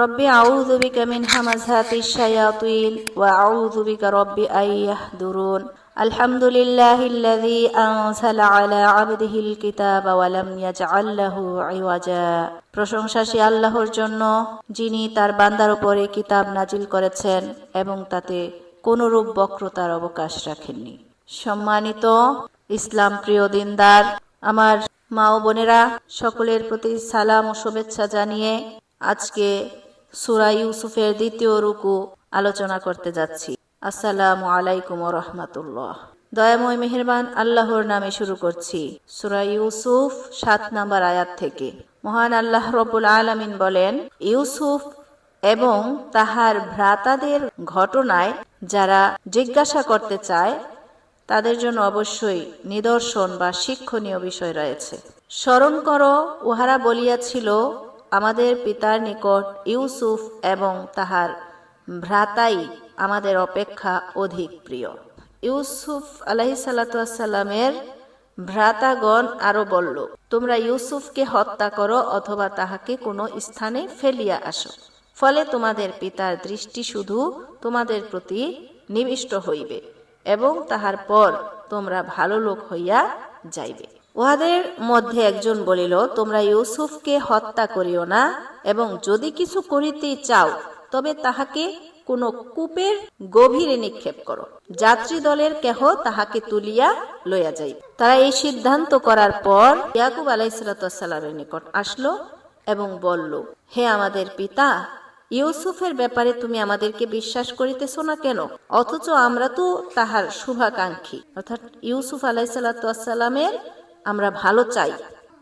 রব্বি আউযু বিকা মিন হামাযাতিশ শায়াতিন ওয়া আউযু বিকা রব্বি আইয়াহদুরুন আলহামদুলিল্লাহিল্লাযী আনজালা আলা আবদিহিল কিতাবা ওয়া লাম ইয়াজআল লাহু ইওয়াজা। প্রশংসা সেই আল্লাহর জন্য, যিনি তার বান্দার উপরে কিতাব নাজিল করেছেন এবং তাতে কোনরূপ বক্রতার অবকাশ রাখেননি। সম্মানিত ইসলাম প্রিয় দিনদার, আমার মা ও বোনেরা, সকলের প্রতি সালাম ও শুভেচ্ছা জানিয়ে আজকে সুরা ইউসুফের দ্বিতীয় রুকু আলোচনা করতে যাচ্ছি। আসসালামু আলাইকুম রহমাতুল্লাহ। দয়াময় মেহেরবান আল্লাহর নামে শুরু করছি সুরা ইউসুফ সাত নাম্বার আয়াত থেকে। মহান আল্লাহ রব্বুল আলামিন বলেন, ইউসুফ এবং তাহার ভ্রাতাদের ঘটনায় যারা জিজ্ঞাসা করতে চায়, তাদের জন্য অবশ্যই নিদর্শন বা শিক্ষণীয় বিষয় রয়েছে। স্মরণ করো, উহারা বলিয়াছিল আমাদের পিতার নিকট ইউসুফ এবং তাহার ভ্রাতাই আমাদের অপেক্ষা অধিক প্রিয়। ইউসুফ আলাহি সাল্লামের ভ্রাতাগণ আরও বলল, তোমরা ইউসুফকে হত্যা করো অথবা তাহাকে কোনো স্থানে ফেলিয়া আসো। ফলে তোমাদের পিতার দৃষ্টি শুধু তোমাদের প্রতি নিবিষ্ট হইবে এবং তাহার পর তোমরা ভালো লোক হইয়া যাইবে। উহাদের মধ্যে একজন বলিল, তোমরা ইউসুফকে হত্যা করিও না, এবং যদি কিছু করিতে চাও, তবে তাহাকে কোন কূপের গভীরে নিক্ষেপ করো। যাত্রী দলের কেহ তাহাকে তুলিয়া লইয়া যাই তারা এই সিদ্ধান্ত করার পর ইয়াকুব আলাইসালামের নিকট আসলো এবং বলল, হে আমাদের পিতা, ইউসুফের ব্যাপারে তুমি আমাদেরকে বিশ্বাস করিতেছ না কেন? অথচ আমরা তো তাহার শুভাকাঙ্ক্ষী। অর্থাৎ ইউসুফ আলাইসাল্লামের আমরা ভালো চাই।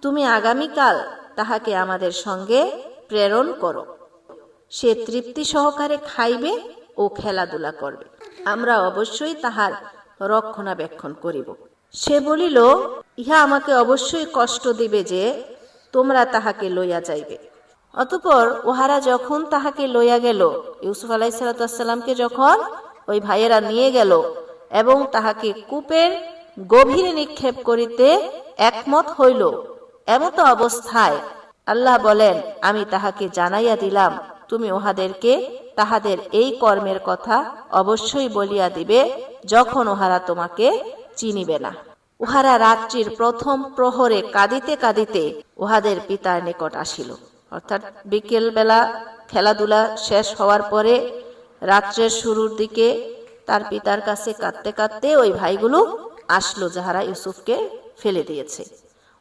তুমি আগামীকাল তাহাকে আমাদের সঙ্গে প্রেরণ করো। সে তৃপ্তি সহকারে খাইবে ও খেলাধুলা করবে। আমরা অবশ্যই তাহার রক্ষণাবেক্ষণ করিব। সে বলিল, ইহা আমাকে অবশ্যই কষ্ট দিবে যে তোমরা তাহাকে লইয়া যাইবে। অতপর ওহারা যখন তাহাকে লইয়া গেল, ইউসুফ আলাইসালামকে যখন ওই ভাইয়েরা নিয়ে গেল এবং তাহাকে কূপের গভীরে নিক্ষেপ করিতে একমত হইল। এমত অবস্থায় আল্লাহ বলেন, আমি তাহাকে জানাইয়া দিলাম, তুমি উহাদেরকে তাহাদের এই কর্মের কথা অবশ্যই বলিয়া দিবে, যখন উহারা তোমাকে চিনিবে না। উহারা রাত্রির প্রথম প্রহরে কাঁদিতে কাঁদিতে উহাদের পিতার নিকট আসিল। অর্থাৎ বিকেল বেলা খেলাধুলা শেষ হওয়ার পরে রাত্রের শুরুর দিকে তার পিতার কাছে কাঁদতে কাঁদতে ওই ভাইগুলো আসলো যাহারা ইউসুফকে ফেলে দিয়েছে।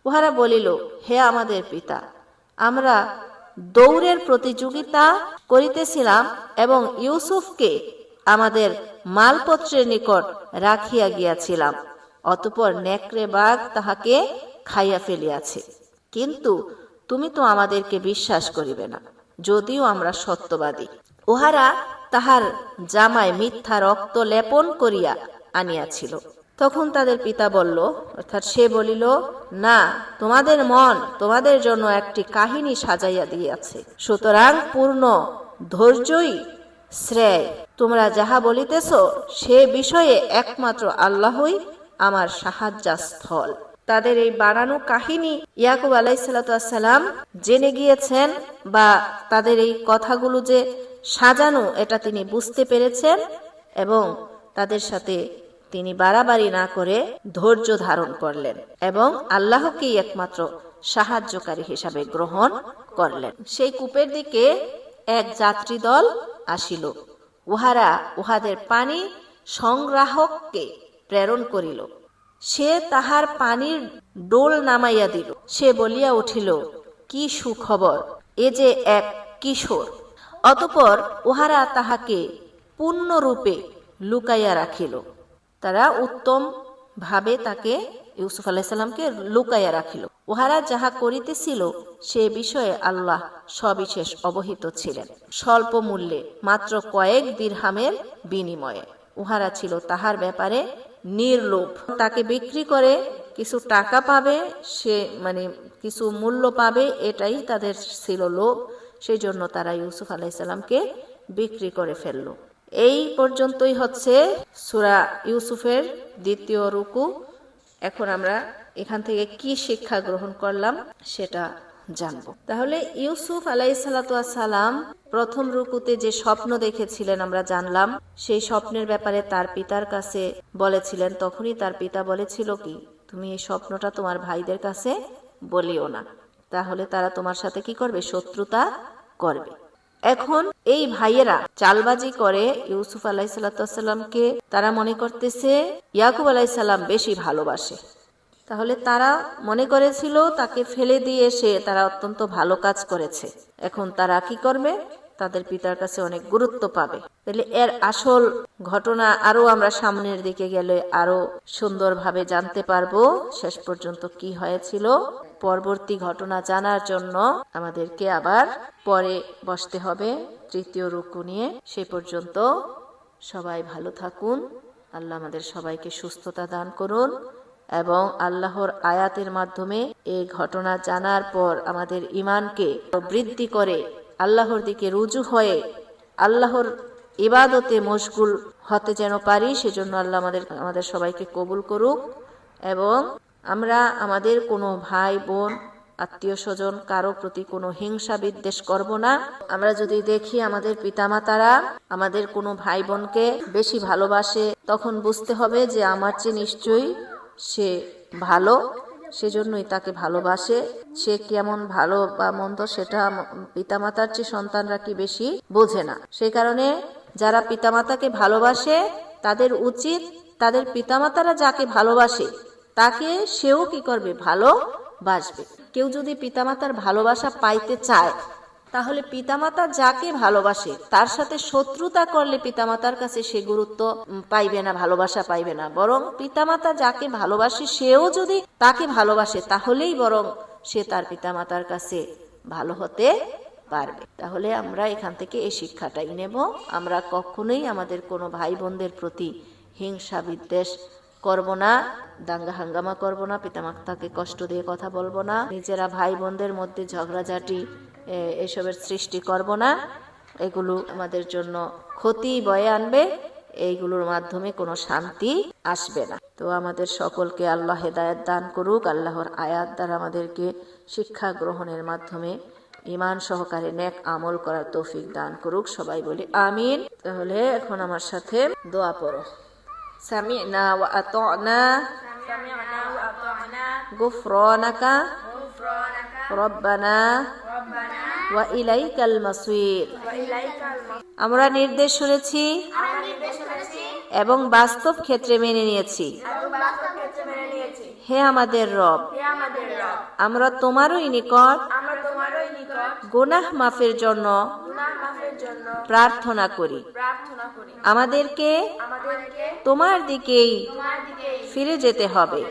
উহারা বলিল, হে আমাদের পিতা, আমরা দৌড়ের প্রতিযোগিতা করিতেছিলাম এবং ইউসুফকে আমাদের মালপত্রের নিকট রাখিয়া গিয়াছিলাম, অতপর নেকড়ে বাঘ তাহাকে খাইয়া ফেলিয়াছে। কিন্তু তুমি তো আমাদেরকে বিশ্বাস করিবে না, যদিও আমরা সত্যবাদী। উহারা তাহার জামায় মিথ্যা রক্ত লেপন করিয়া আনিয়াছিল। তখন তাদের পিতা বলল, অর্থাৎ সে বলিল, না, তোমাদের মন তোমাদের জন্য একটি কাহিনী সাজাইয়া দিয়াছে। সুতরাং পূর্ণ ধৈর্যই শ্রেয়। তোমরা যাহা বলিতেছ, সে বিষয়ে একমাত্র আল্লাহই আমার সাহায্যস্থল। তাদের এই বানানো কাহিনী ইয়াকুব আলাইসাল্লাম জেনে গিয়েছেন বা তাদের এই কথাগুলো যে সাজানো, এটা তিনি বুঝতে পেরেছেন এবং তাদের সাথে তিনি বাড়াবাড়ি না করে ধৈর্য ধারণ করলেন এবং আল্লাহকেই একমাত্র সাহায্যকারী হিসাবে গ্রহণ করলেন। সেই কূপের দিকে এক যাত্রী দল আসিল। উহারা উহাদের পানি সংগ্রাহককে প্রেরণ করিল। সে তাহার পানির ডোল নামাইয়া দিল। সে বলিয়া উঠিল, কি সুখবর, এ যে এক কিশোর। অতপর উহারা তাহাকে পূর্ণরূপে লুকাইয়া রাখিল। তারা উত্তম ভাবে তাকে ইউসুফ আলাইসাল্লামকে লুকাইয়া রাখিল। উহারা যাহা করিতেছিল, সে বিষয়ে আল্লাহ সবিশেষ অবহিত ছিলেন। স্বল্প মূল্যে, মাত্র কয়েক দীর্হামের বিনিময়ে। উহারা ছিল তাহার ব্যাপারে নির্লোভ। তাকে বিক্রি করে কিছু টাকা পাবে, সে মানে কিছু মূল্য পাবে, এটাই তাদের ছিল লোভ। সেই জন্য তারা ইউসুফ আলাইসাল্লামকে বিক্রি করে ফেলল। এই পর্যন্তই হচ্ছে সুরা ইউসুফের দ্বিতীয় রুকু। এখন আমরা এখান থেকে কি শিক্ষা গ্রহণ করলাম সেটা জানব। তাহলে ইউসুফ আলাইসালাম প্রথম রুকুতে যে স্বপ্ন দেখেছিলেন আমরা জানলাম, সেই স্বপ্নের ব্যাপারে তার পিতার কাছে বলেছিলেন, তখনই তার পিতা বলেছিল কি, তুমি এই স্বপ্নটা তোমার ভাইদের কাছে বলিও না। তাহলে তারা তোমার সাথে কি করবে? শত্রুতা করবে। এখন এই ভাইয়েরা চালবাজি করে ইউসুফ আলাইসাল্লামকে তারা মনে করতেছে ইয়াকুব আলাইসাল্লাম বেশি ভালোবাসে। তাহলে তারা মনে করেছিল তাকে ফেলে দিয়ে এসে তারা অত্যন্ত ভালো কাজ করেছে। এখন তারা কি করবে? তাদের পিতার কাছে অনেক গুরুত্ব পাবে। তাহলে এর আসল ঘটনা আরও আমরা সামনের দিকে গেলে আরও সুন্দরভাবে জানতে পারব। শেষ পর্যন্ত কি হয়েছিল? পরবর্তী ঘটনা জানার জন্য আমাদেরকে আবার পরে বসতে হবে। তৃতীয় রুকু নিয়ে সে পর্যন্ত সবাই ভালো থাকুন। আল্লাহ আমাদের সবাইকে সুস্থতা দান করুন এবং আল্লাহর আয়াতের মাধ্যমে এই ঘটনা জানার পর আমাদের ইমানকে বৃদ্ধি করে আল্লাহর দিকে রুজু হয়ে আল্লাহর ইবাদতে মশগুল হতে যেন পারি, সেজন্য আল্লাহ আমাদের আমাদের সবাইকে কবুল করুক এবং আমরা আমাদের কোনো ভাই, বোন, আত্মীয় স্বজন, কারও প্রতি কোনো হিংসা বিদ্বেষ করব না। আমরা যদি দেখি আমাদের পিতামাতারা আমাদের কোনো ভাই বোনকে বেশি ভালোবাসে, তখন বুঝতে হবে যে আমার চেয়ে নিশ্চয়ই সে ভালো, সেজন্যই তাকে ভালোবাসে। সে কেমন ভালো বা মন্দ সেটা পিতামাতার চেয়ে সন্তানরা কি বেশি বোঝে না। সেই কারণে যারা পিতামাতাকে ভালোবাসে, তাদের উচিত তাদের পিতামাতারা যাকে ভালোবাসে তাকে সেও কি করবে? ভালো বাসবে কেউ যদি পিতামাতার ভালোবাসা পাইতে চায়, তাহলে পিতামাতা যাকে ভালোবাসে, তার সাথে শত্রুতা করলে পিতামাতার কাছে সে গুরুত্ব পাইবে না, ভালোবাসা পাইবে না। বরং পিতামাতা যাকে ভালোবাসে, সেও যদি তাকে ভালোবাসে, তাহলেই বরং সে তার পিতামাতার কাছে ভালো হতে পারবে। তাহলে আমরা এখান থেকে এই শিক্ষাটাই নেব। আমরা কখনোই আমাদের কোনো ভাই বোনদের প্রতি হিংসা বিদ্বেষ করব না, দাঙ্গা হাঙ্গামা করব না, পিতামাতাকে কষ্ট দিয়ে কথা বলব না, নিজেরা ভাই বোনদের মধ্যে ঝগড়াঝাটি এসবের সৃষ্টি করব না। এগুলো আমাদের জন্য ক্ষতি বয়ে আনবে, এইগুলোর মাধ্যমে কোনো শান্তি আসবে না। তো আমাদের সকলকে আল্লাহ হেদায়ত দান করুক, আল্লাহর আয়াত দ্বারা আমাদেরকে শিক্ষা গ্রহণের মাধ্যমে ইমান সহকারে নেক আমল করার তৌফিক দান করুক, সবাই বলি আমিন। তাহলে এখন আমার সাথে দোয়া পড়ো। সামি'না ওয়া আত'না سمعنا وأطعنا গুফরানাকা غفرانك রব্বানা ربنا ওয়া ইলাইকাল মাসির وإليك المصير আমরা নির্দেশ শুনেছি আমরা নির্দেশ করেছি এবং বাস্তব ক্ষেত্রে মেনে নিয়েছি এবং বাস্তব ক্ষেত্রে মেনে নিয়েছি হে আমাদের রব হে আমাদের রব আমরা তোমারই নিকট আমরা তোমারই নিকট গুনাহ মাফের জন্য গুনাহ মাফের জন্য প্রার্থনা করি। আমাদেরকে তোমার দিকেই ফিরে যেতে হবে।